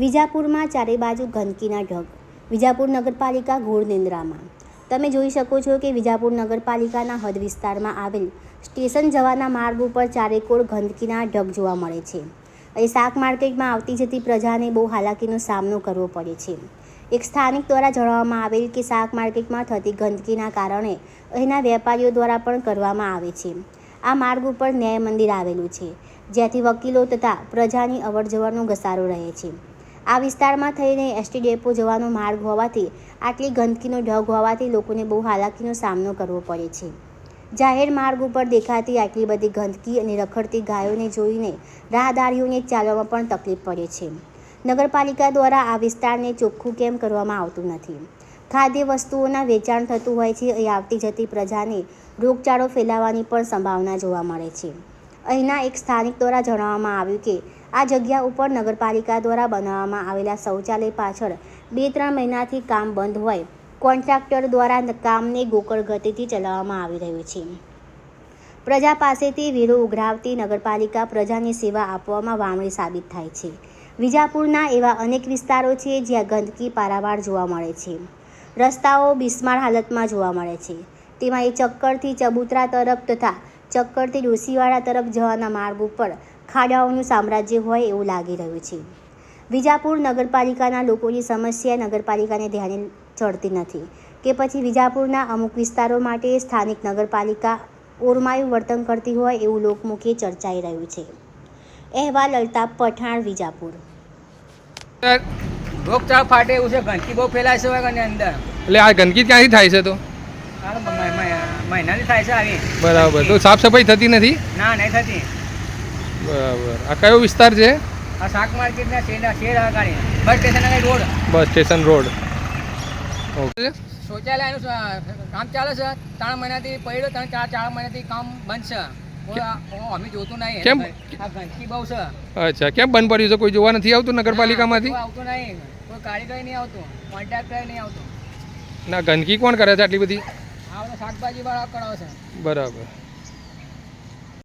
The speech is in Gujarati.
વિજાપુરમાં ચારે બાજુ ગંદકીના ઢગ. વિજાપુર નગરપાલિકા ઘોર નિંદ્રામાં. તમે જોઈ શકો છો કે વિજાપુર નગરપાલિકાના હદ વિસ્તારમાં આવેલ સ્ટેશન જવાના માર્ગ ઉપર ચારેકોર ગંદકીના ઢગ જોવા મળે છે. અહીં શાક માર્કેટમાં આવતી જતી પ્રજાને બહુ હાલાકીનો સામનો કરવો પડે છે. એક સ્થાનિક દ્વારા જણાવવામાં આવેલ કે શાક માર્કેટમાં થતી ગંદકીના કારણે અહીંના વેપારીઓ દ્વારા પણ કરવામાં આવે છે. આ માર્ગ ઉપર ન્યાય મંદિર આવેલું છે, જ્યાંથી વકીલો તથા પ્રજાની અવરજવરનો ઘસારો રહે છે. આ વિસ્તારમાં થઈને એસટી ડેપો જવાનો માર્ગ હોવાથી, આટલી ગંદકીનો ઢગ હોવાથી લોકોને બહુ હાલાકીનો સામનો કરવો પડે છે. જાહેર માર્ગ ઉપર દેખાતી આટલી બધી ગંદકી અને રખડતી ગાયોને જોઈને રાહદારીઓને ચાલવામાં પણ તકલીફ પડે છે. નગરપાલિકા દ્વારા આ વિસ્તારને ચોખ્ખું કેમ કરવામાં આવતું નથી? ખાદ્ય વસ્તુઓના વેચાણ થતું હોય છે અહીં આવતી જતી પ્રજાને રોગચાળો ફેલાવાની પણ સંભાવના જોવા મળે છે. અહીંના એક સ્થાનિક દ્વારા જણાવવામાં આવ્યું કે આ જગ્યા ઉપર નગરપાલિકા દ્વારા બનાવવામાં આવેલા શૌચાલય પાછળ બે ત્રણ મહિનાથી કામ બંધ હોય, કોન્ટ્રાક્ટર દ્વારા કામને ગોકળ ગતિથી ચલાવવામાં આવી રહ્યું છે. પ્રજા પાસેથી વીરો ઉઘરાવતી નગરપાલિકા પ્રજાની સેવા આપવામાં વામણી સાબિત થાય છે. વિજાપુરના એવા અનેક વિસ્તારો છે જ્યાં ગંદકી પારાવાર જોવા મળે છે. રસ્તાઓ બિસ્માર હાલતમાં જોવા મળે છે. તેમાં એ ચક્કરથી ચબૂતરા તરફ તથા ચક્કરથી ડોસીવાડા તરફ જવાના માર્ગ ઉપર ખાડાઓનું સામ્રાજ્ય હોય એવું લાગી રહ્યું છે. વિજાપુર નગરપાલિકાના લોકોની સમસ્યા નગરપાલિકાને ધ્યાને ચડતી નથી કે પછી વિજાપુરના અમુક વિસ્તારો માટે સ્થાનિક નગરપાલિકા ઓરમાયું વર્તન કરતી હોય એવું લોકમુખે ચર્ચાઈ રહ્યું છે. અહેવાલ અલ્તાફ પઠાણ વિજાપુર. રોગચાળો ફાટે એવું છે? ગંદકી બહુ ફેલાય છે વાગરની અંદર. એટલે આ ગંદકી ક્યાંથી થાય છે તો? હાલ મ- મ- મ- મહિનાની થાય છે આવી. બરાબર. તો સાફ સફાઈ થતી નથી? ના નહીં થતી. બરાબર. આ કયો વિસ્તાર છે? આ શાક માર્કેટના શેર શેર આગળ બસ સ્ટેશન આગળ road. Bus station road. Okay. શૌચાલયનું કામ ચાલે છે? ત્રણ મહિનાથી પડ્યો ત્રણ ચાર ચાર મહિનાથી કામ બંધ છે. અમે જોતું નહીં. કેમ? આ ગંદકી બહુ છે. અચ્છા કેમ બંધ પડ્યું છે? કોઈ જોવા નથી આવતું નગરપાલિકામાંથી? આવતું નહીં. કોઈ કારીગર નહીં આવતું. કોન્ટ્રાક્ટર નહીં આવતું. ના ગંદકી કોણ કરે છે આટલી બધા શાકભાજી વાળા કરાવે છે. બરાબર.